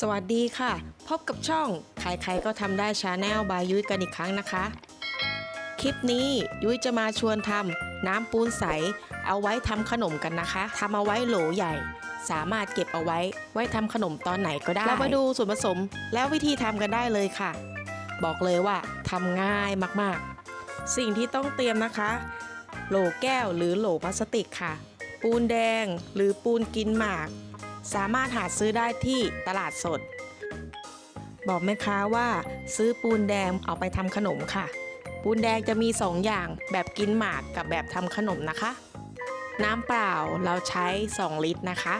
สวัสดีค่ะ พบกับช่องใครๆก็ทำได้ชาแนลบายยุ้ยกันอีกครั้งนะคะ คลิปนี้ยุ้ยจะมาชวนทำน้ำปูนใส เอาไว้ทำขนมกันนะคะทำเอาไว้โหลใหญ่ สามารถเก็บเอาไว้ ไว้ทำขนมตอนไหนก็ได้เรามาดูส่วนผสมแล้ววิธีทำกันได้เลยค่ะ บอกเลยว่าทำง่ายมากๆ สิ่งที่ต้องเตรียมนะคะ โหลแก้วหรือโหลพลาสติกค่ะ ปูนแดงหรือปูนกินหมาก สามารถหาซื้อได้ที่ตลาดสด บอกแม่ค้าว่าซื้อปูนแดงเอาไปทำขนมค่ะ ปูนแดงจะมี2ออย่างแบบกินหมากกับแบบทำขนมนะคะ น้ำเปล่าเราใช้ 2 ลิตรนะคะ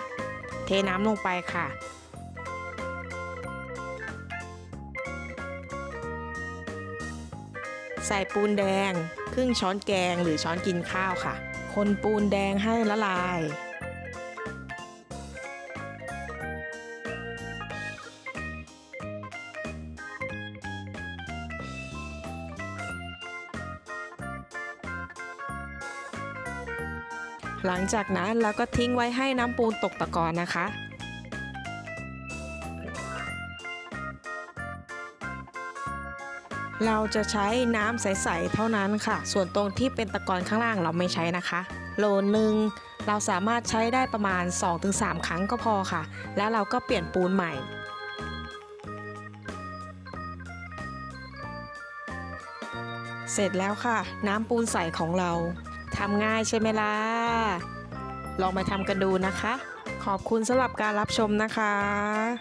เทน้ำลงไปค่ะใส่ปูนแดง ครึ่งช้อนแกงหรือช้อนกินข้าวค่ะ คนปูนแดงให้ละลาย หลังจากนั้นเราก็ทิ้งไว้ให้น้ำปูนตกตะกอนนะคะ เราจะใช้น้ำใสๆเท่านั้นค่ะ ส่วนตรงที่เป็นตะกอนข้างล่างเราไม่ใช้นะคะ โลหนึ่งเราสามารถใช้ได้ประมาณ 2-3 ครั้งก็พอค่ะ แล้วเราก็เปลี่ยนปูนใหม่เสร็จแล้วค่ะ น้ำปูนใสของเรา ทำง่ายใช่ไหมล่ะ ลองไปทำกันดูนะคะ ขอบคุณสำหรับการรับชมนะคะ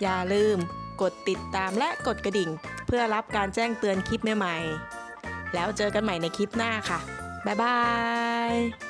อย่าลืมกดติดตามและกดกระดิ่ง เพื่อรับการแจ้งเตือนคลิปใหม่ๆ แล้วเจอกันใหม่ในคลิปหน้าค่ะ บ๊ายบาย